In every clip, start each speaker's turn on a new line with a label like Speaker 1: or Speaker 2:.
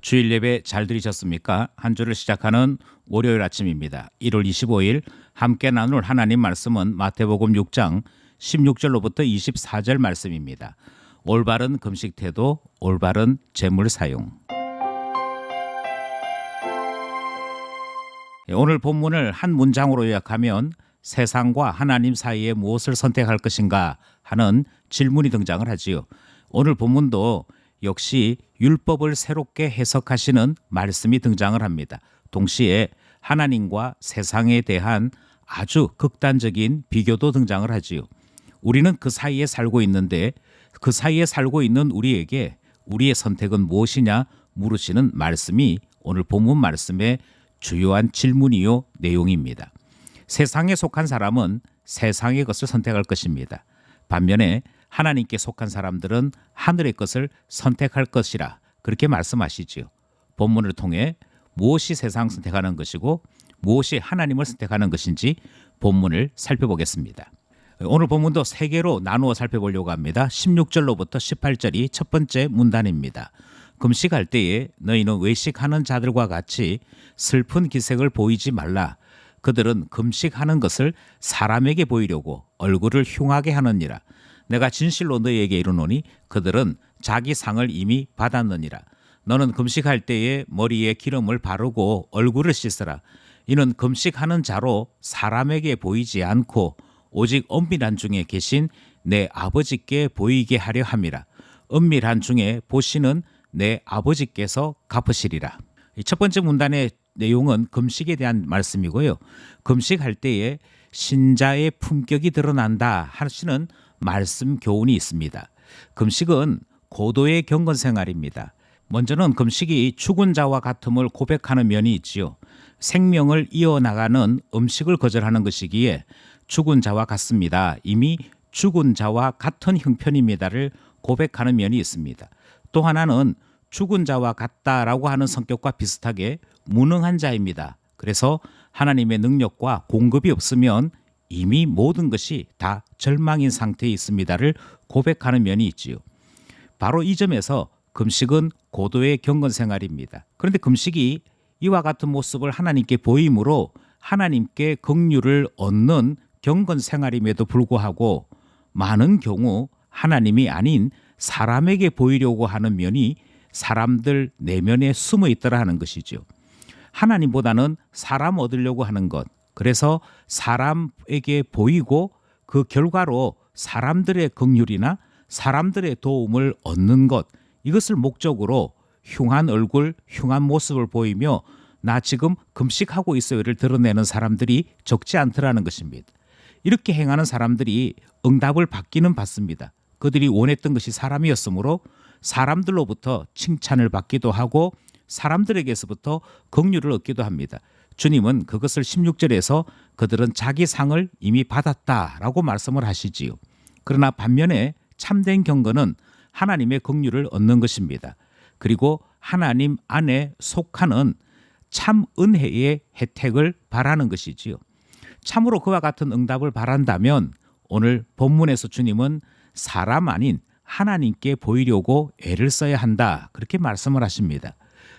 Speaker 1: 주일 예배 잘 들으셨습니까? 한 주를 시작하는 월요일 아침입니다. 1월 25일 함께 나눌 하나님 말씀은 마태복음 6장 16절로부터 24절 말씀입니다. 올바른 금식 태도, 올바른 재물 사용. 예, 오늘 본문을 한 문장으로 요약하면 세상과 하나님 사이에 무엇을 선택할 것인가 하는 질문이 등장을 하지요. 오늘 본문도 역시 율법을 새롭게 해석하시는 말씀이 등장을 합니다. 동시에 하나님과 세상에 대한 아주 극단적인 비교도 등장을 하지요. 우리는 그 사이에 살고 있는데 그 사이에 살고 있는 우리에게 우리의 선택은 무엇이냐 물으시는 말씀이 오늘 본문 말씀의 주요한 질문이요 내용입니다. 세상에 속한 사람은 세상의 것을 선택할 것입니다. 반면에 하나님께 속한 사람들은 하늘의 것을 선택할 것이라 그렇게 말씀하시지요. 본문을 통해 무엇이 세상 선택하는 것이고 무엇이 하나님을 선택하는 것인지 본문을 살펴보겠습니다. 오늘 본문도 세 개로 나누어 살펴보려고 합니다. 16절로부터 18절이 첫 번째 문단입니다. 금식할 때에 너희는 외식하는 자들과 같이 슬픈 기색을 보이지 말라. 그들은 금식하는 것을 사람에게 보이려고 얼굴을 흉하게 하느니라. 내가 진실로 너희에게 이르노니 그들은 자기 상을 이미 받았느니라. 너는 금식할 때에 머리에 기름을 바르고 얼굴을 씻으라. 이는 금식하는 자로 사람에게 보이지 않고 오직 엄밀한 중에 계신 내 아버지께 보이게 하려 함이라. 은밀한 중에 보시는 내 아버지께서 갚으시리라. 첫 번째 문단의 내용은 금식에 대한 말씀이고요. 금식할 때에 신자의 품격이 드러난다 하시는 말씀 교훈이 있습니다. 금식은 고도의 경건 생활입니다. 먼저는 금식이 죽은 자와 같음을 고백하는 면이 있지요. 생명을 이어나가는 음식을 거절하는 것이기에 죽은 자와 같습니다. 이미 죽은 자와 같은 형편입니다를 고백하는 면이 있습니다. 또 하나는 죽은 자와 같다라고 하는 성격과 비슷하게 무능한 자입니다. 그래서 하나님의 능력과 공급이 없으면 이미 모든 것이 다 절망인 상태에 있습니다를 고백하는 면이 있지요. 바로 이 점에서 금식은 고도의 경건 생활입니다. 그런데 금식이 이와 같은 모습을 하나님께 보임으로 하나님께 긍휼을 얻는 경건 생활임에도 불구하고 많은 경우 하나님이 아닌 사람에게 보이려고 하는 면이 사람들 내면에 숨어 있더라 하는 것이죠. 하나님보다는 사람 얻으려고 하는 것. 그래서 사람에게 보이고 그 결과로 사람들의 긍휼이나 사람들의 도움을 얻는 것. 이것을 목적으로 흉한 얼굴, 흉한 모습을 보이며 나 지금 금식하고 있어요를 드러내는 사람들이 적지 않더라는 것입니다. 이렇게 행하는 사람들이 응답을 받기는 받습니다. 그들이 원했던 것이 사람이었으므로 사람들로부터 칭찬을 받기도 하고 사람들에게서부터 긍휼을 얻기도 합니다. 주님은 그것을 16절에서 그들은 자기 상을 이미 받았다라고 말씀을 하시지요. 그러나 반면에 참된 경건은 하나님의 긍휼을 얻는 것입니다. 그리고 하나님 안에 속하는 참 은혜의 혜택을 바라는 것이지요. 참으로 그와 같은 응답을 바란다면 오늘 본문에서 주님은 사람 아닌 하나님께 보이려고 애를 써야 한다. 그렇게 말씀을 하십니다.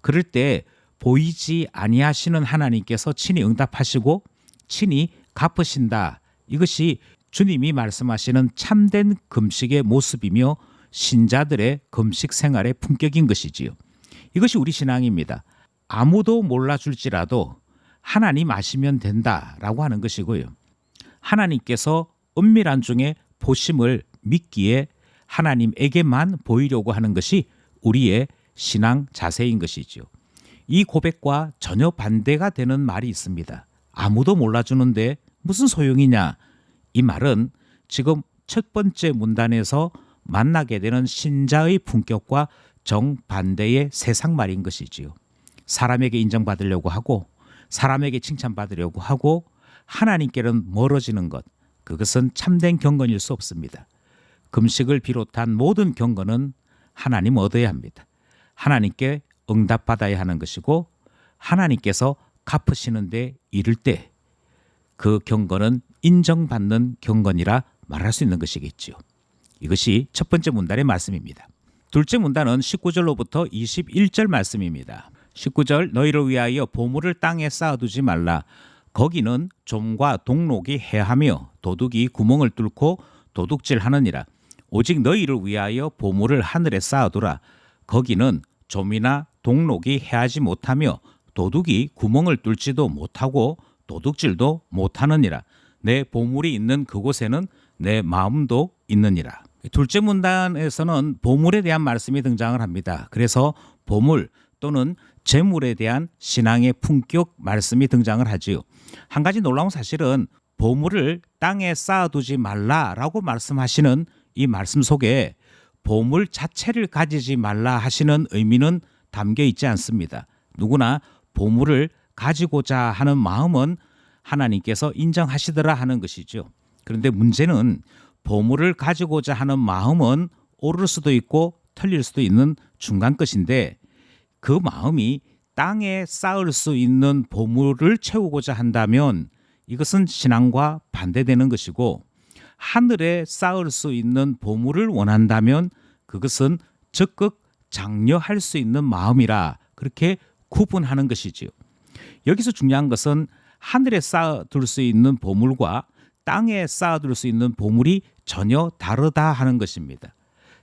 Speaker 1: 그럴 때 보이지 아니하시는 하나님께서 친히 응답하시고 친히 갚으신다. 이것이 주님이 말씀하시는 참된 금식의 모습이며 신자들의 금식 생활의 품격인 것이지요. 이것이 우리 신앙입니다. 아무도 몰라줄지라도 하나님 아시면 된다라고 하는 것이고요. 하나님께서 은밀한 중에 보심을 믿기에 하나님에게만 보이려고 하는 것이 우리의 신앙 자세인 것이지요. 이 고백과 전혀 반대가 되는 말이 있습니다. 아무도 몰라주는데 무슨 소용이냐? 이 말은 지금 첫 번째 문단에서 만나게 되는 신자의 품격과 정반대의 세상 말인 것이지요. 사람에게 인정받으려고 하고 사람에게 칭찬받으려고 하고 하나님께는 멀어지는 것 그것은 참된 경건일 수 없습니다. 금식을 비롯한 모든 경건은 하나님 얻어야 합니다. 하나님께 응답받아야 하는 것이고 하나님께서 갚으시는데 이를 때 그 경건은 인정받는 경건이라 말할 수 있는 것이겠지요. 이것이 첫 번째 문단의 말씀입니다. 둘째 문단은 19절로부터 21절 말씀입니다. 19절 너희를 위하여 보물을 땅에 쌓아두지 말라. 거기는 좀과 동록이 해하며 도둑이 구멍을 뚫고 도둑질하느니라. 오직 너희를 위하여 보물을 하늘에 쌓아두라. 거기는 좀이나 동록이 해하지 못하며 도둑이 구멍을 뚫지도 못하고 도둑질도 못하느니라. 내 보물이 있는 그곳에는 내 마음도 있느니라. 둘째 문단에서는 보물에 대한 말씀이 등장을 합니다. 그래서 보물 또는 재물에 대한 신앙의 품격 말씀이 등장을 하지요. 한 가지 놀라운 사실은 보물을 땅에 쌓아두지 말라라고 말씀하시는 이 말씀 속에 보물 자체를 가지지 말라 하시는 의미는 담겨 있지 않습니다. 누구나 보물을 가지고자 하는 마음은 하나님께서 인정하시더라 하는 것이죠. 그런데 문제는 보물을 가지고자 하는 마음은 오를 수도 있고 틀릴 수도 있는 중간 것인데 그 마음이 땅에 쌓을 수 있는 보물을 채우고자 한다면 이것은 신앙과 반대되는 것이고 하늘에 쌓을 수 있는 보물을 원한다면 그것은 적극 장려할 수 있는 마음이라 그렇게 구분하는 것이지요. 여기서 중요한 것은 하늘에 쌓아둘 수 있는 보물과 땅에 쌓아둘 수 있는 보물이 전혀 다르다 하는 것입니다.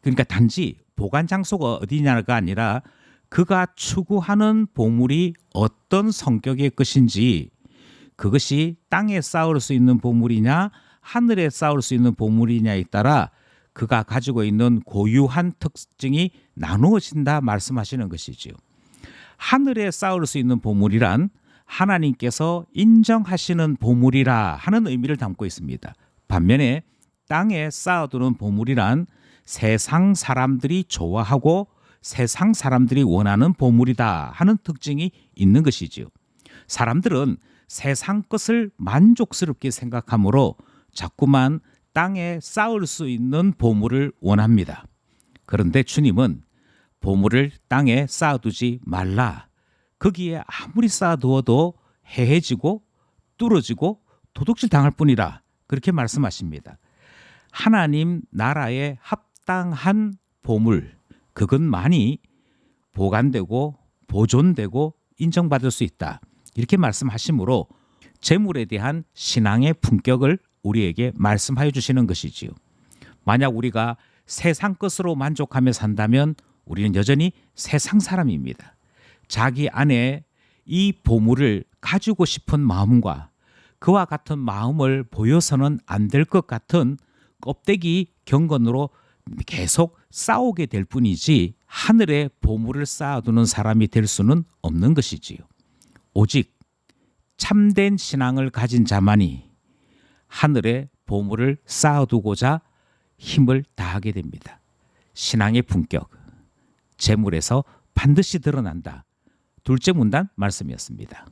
Speaker 1: 그러니까 단지 보관 장소가 어디냐가 아니라 그가 추구하는 보물이 어떤 성격의 것인지 그것이 땅에 쌓을 수 있는 보물이냐 하늘에 쌓을 수 있는 보물이냐에 따라 그가 가지고 있는 고유한 특징이 나누어진다 말씀하시는 것이지요. 하늘에 쌓을 수 있는 보물이란 하나님께서 인정하시는 보물이라 하는 의미를 담고 있습니다. 반면에 땅에 쌓아두는 보물이란 세상 사람들이 좋아하고 세상 사람들이 원하는 보물이다 하는 특징이 있는 것이지요. 사람들은 세상 것을 만족스럽게 생각하므로 자꾸만 땅에 쌓을 수 있는 보물을 원합니다. 그런데 주님은 보물을 땅에 쌓아두지 말라. 거기에 아무리 쌓아두어도 해해지고 뚫어지고 도둑질 당할 뿐이라 그렇게 말씀하십니다. 하나님 나라에 합당한 보물 그것만이 보관되고 보존되고 인정받을 수 있다. 이렇게 말씀하시므로 재물에 대한 신앙의 품격을 우리에게 말씀하여 주시는 것이지요. 만약 우리가 세상 것으로 만족하며 산다면 우리는 여전히 세상 사람입니다. 자기 안에 이 보물을 가지고 싶은 마음과 그와 같은 마음을 보여서는 안 될 것 같은 껍데기 경건으로 계속 싸우게 될 뿐이지 하늘에 보물을 쌓아두는 사람이 될 수는 없는 것이지요. 오직 참된 신앙을 가진 자만이 하늘에 보물을 쌓아두고자 힘을 다하게 됩니다. 신앙의 품격, 재물에서 반드시 드러난다. 둘째 문단 말씀이었습니다.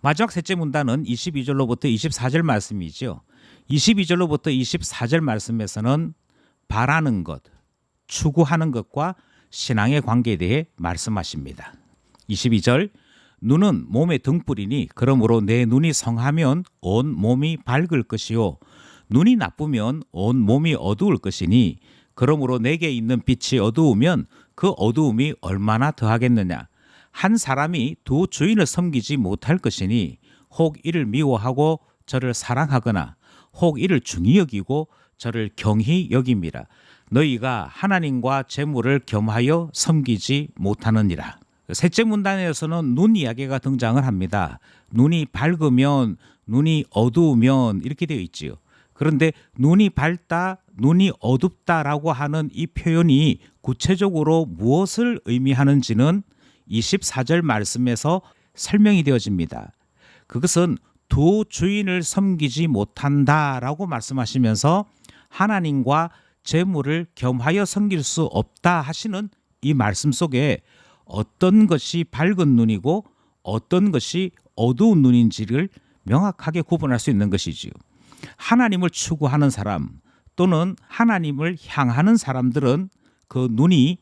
Speaker 1: 마지막 셋째 문단은 22절로부터 24절 말씀이죠. 22절로부터 24절 말씀에서는 바라는 것, 추구하는 것과 신앙의 관계에 대해 말씀하십니다. 22절 눈은 몸의 등불이니 그러므로 내 눈이 성하면 온 몸이 밝을 것이요 눈이 나쁘면 온 몸이 어두울 것이니 그러므로 내게 있는 빛이 어두우면 그 어두움이 얼마나 더하겠느냐 한 사람이 두 주인을 섬기지 못할 것이니 혹 이를 미워하고 저를 사랑하거나 혹 이를 중히 여기고 저를 경히 여깁니다. 너희가 하나님과 재물을 겸하여 섬기지 못하느니라. 셋째 문단에서는 눈 이야기가 등장을 합니다. 눈이 밝으면 눈이 어두우면 이렇게 되어 있지요. 그런데 눈이 밝다, 눈이 어둡다라고 하는 이 표현이 구체적으로 무엇을 의미하는지는 24절 말씀에서 설명이 되어집니다. 그것은 두 주인을 섬기지 못한다라고 말씀하시면서 하나님과 재물을 겸하여 섬길 수 없다 하시는 이 말씀 속에 어떤 것이 밝은 눈이고 어떤 것이 어두운 눈인지를 명확하게 구분할 수 있는 것이지요. 하나님을 추구하는 사람 또는 하나님을 향하는 사람들은 그 눈이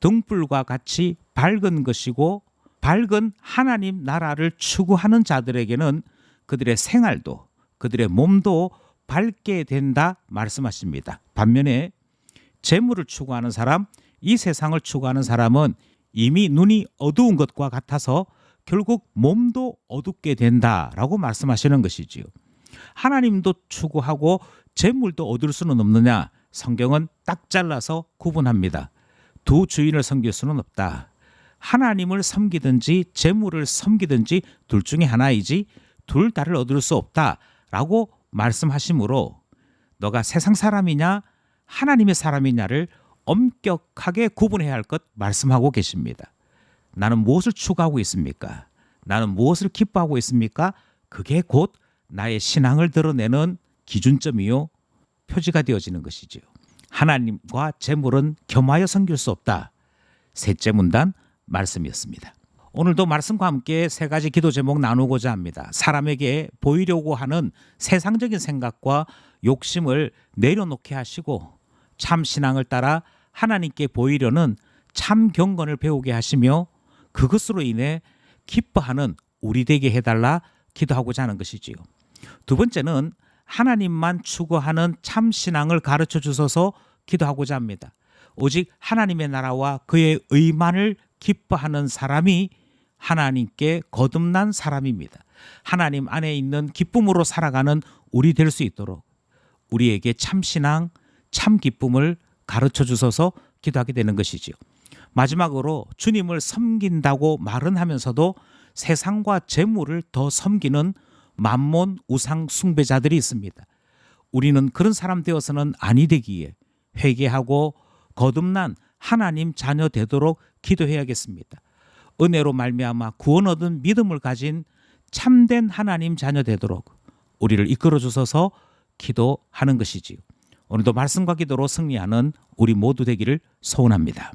Speaker 1: 등불과 같이 밝은 것이고 밝은 하나님 나라를 추구하는 자들에게는 그들의 생활도 그들의 몸도 밝게 된다 말씀하십니다. 반면에 재물을 추구하는 사람 이 세상을 추구하는 사람은 이미 눈이 어두운 것과 같아서 결국 몸도 어둡게 된다라고 말씀하시는 것이지요. 하나님도 추구하고 재물도 얻을 수는 없느냐? 성경은 딱 잘라서 구분합니다. 두 주인을 섬길 수는 없다. 하나님을 섬기든지 재물을 섬기든지 둘 중에 하나이지 둘 다를 얻을 수 없다라고 말씀하시므로 너가 세상 사람이냐 하나님의 사람이냐를 엄격하게 구분해야 할 것 말씀하고 계십니다. 나는 무엇을 추구하고 있습니까? 나는 무엇을 기뻐하고 있습니까? 그게 곧 나의 신앙을 드러내는 기준점이요 표지가 되어지는 것이지요. 하나님과 재물은 겸하여 섬길 수 없다. 셋째 문단 말씀이었습니다. 오늘도 말씀과 함께 세 가지 기도 제목 나누고자 합니다. 사람에게 보이려고 하는 세상적인 생각과 욕심을 내려놓게 하시고 참 신앙을 따라 하나님께 보이려는 참 경건을 배우게 하시며 그것으로 인해 기뻐하는 우리 되게 해달라 기도하고자 하는 것이지요. 두 번째는 하나님만 추구하는 참 신앙을 가르쳐 주셔서 기도하고자 합니다. 오직 하나님의 나라와 그의 의만을 기뻐하는 사람이 하나님께 거듭난 사람입니다. 하나님 안에 있는 기쁨으로 살아가는 우리 될 수 있도록 우리에게 참 신앙, 참 기쁨을 가르쳐 주셔서 기도하게 되는 것이지요. 마지막으로 주님을 섬긴다고 말은 하면서도 세상과 재물을 더 섬기는 만몬 우상 숭배자들이 있습니다. 우리는 그런 사람 되어서는 아니 되기에 회개하고 거듭난 하나님 자녀 되도록 기도해야겠습니다. 은혜로 말미암아 구원 얻은 믿음을 가진 참된 하나님 자녀 되도록 우리를 이끌어 주셔서 기도하는 것이지요. 오늘도 말씀과 기도로 승리하는 우리 모두 되기를 소원합니다.